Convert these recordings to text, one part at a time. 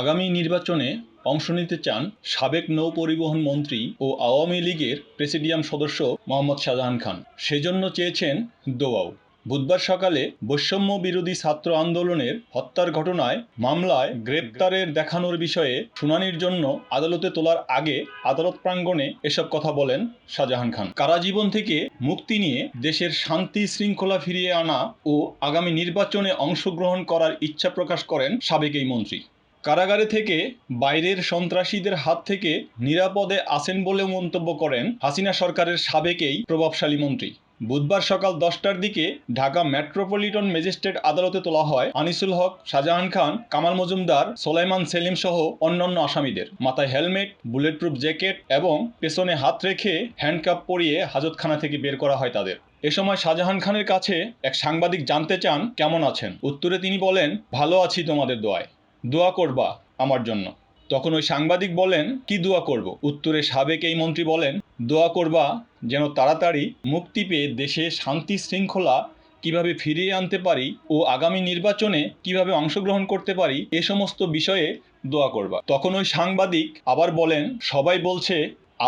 আগামী নির্বাচনে অংশ নিতে চান সাবেক নৌ পরিবহন মন্ত্রী ও আওয়ামী লীগের প্রেসিডিয়াম সদস্য মোহাম্মদ শাহজাহান খান। সেজন্য চেয়েছেন দোয়াও। বুধবার সকালে বৈষম্য বিরোধী ছাত্র আন্দোলনের হত্যার ঘটনায় মামলায় গ্রেপ্তারের দেখানোর বিষয়ে শুনানির জন্য আদালতে তোলার আগে আদালত প্রাঙ্গণে এসব কথা বলেন শাহজাহান খান। কারাজীবন থেকে মুক্তি নিয়ে দেশের শান্তি শৃঙ্খলা ফিরিয়ে আনা ও আগামী নির্বাচনে অংশগ্রহণ করার ইচ্ছা প্রকাশ করেন সাবেক এই মন্ত্রী। কারাগারে থেকে বাইরের সন্ত্রাসীদের হাত থেকে নিরাপদে আছেন বলেও মন্তব্য করেন হাসিনা সরকারের সাবেক এই প্রভাবশালী মন্ত্রী। বুধবার সকাল দশটার দিকে ঢাকা মেট্রোপলিটন ম্যাজিস্ট্রেট আদালতে তোলা হয় আনিসুল হক, শাহজাহান খান, কামাল মজুমদার, সোলাইমান সেলিম সহ অন্যান্য আসামিদের। মাথায় হেলমেট, বুলেটপ্রুফ জ্যাকেট এবং পেছনে হাত রেখে হ্যান্ডকাপ পরিয়ে হাজতখানা থেকে বের করা হয় তাদের। এ সময় শাহজাহান খানের কাছে এক সাংবাদিক জানতে চান কেমন আছেন। উত্তরে তিনি বলেন, ভালো আছি তোমাদের দোয়ায়। দোয়া করবা আমার জন্য। তখন ওই সাংবাদিক বলেন, কি দোয়া করব? উত্তরে সাবেক এই মন্ত্রী বলেন, দোয়া করবা যেন তাড়াতাড়ি মুক্তি পেয়ে দেশে শান্তি শৃঙ্খলা কীভাবে ফিরিয়ে আনতে পারি ও আগামী নির্বাচনে কীভাবে অংশগ্রহণ করতে পারি এ সমস্ত বিষয়ে দোয়া করবা। তখন ওই সাংবাদিক আবার বলেন, সবাই বলছে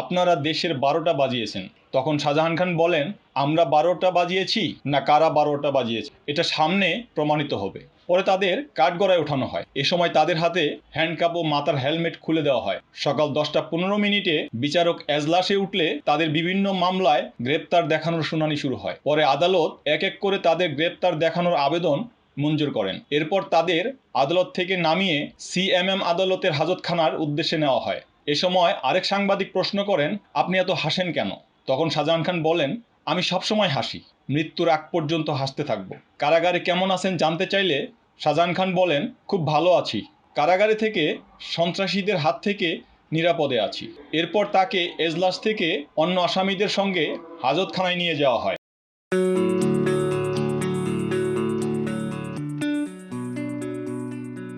আপনারা দেশের বারোটা বাজিয়েছেন। তখন শাহজাহান খান বলেন, আমরা বারোটা বাজিয়েছি না কারা বারোটা বাজিয়েছে? এটা সামনে প্রমাণিত হবে। পরে তাদের কাঠগড়ায় ওঠানো হয়। এ সময় তাদের হাতে হ্যান্ডকাপ ও মাথার হেলমেট খুলে দেওয়া হয়। সকাল দশটা পনেরো মিনিটে বিচারক এজলাসে উঠলে তাদের বিভিন্ন মামলায় গ্রেপ্তার দেখানোর শুনানি শুরু হয়। পরে আদালত এক এক করে তাদের গ্রেপ্তার দেখানোর আবেদন মঞ্জুর করেন। এরপর তাদের আদালত থেকে নামিয়ে সিএমএম আদালতের হাজতখানার উদ্দেশ্যে নেওয়া হয়। এ সময় আরেক সাংবাদিক প্রশ্ন করেন, আপনি এত হাসেন কেন? তখন শাহজাহান খান বলেন, আমি সবসময় হাসি, মৃত্যুর আগ পর্যন্ত হাসতে থাকব। কারাগারে কেমন আছেন জানতে চাইলে? শাহজাহান খান বলেন, খুব ভালো আছি। কারাগারে থেকে সন্ত্রাসীদের হাত থেকে নিরাপদে আছি। এরপর তাকে এজলাস থেকে অন্য আসামিদের সঙ্গে হাজতখানায় নিয়ে যাওয়া হয়।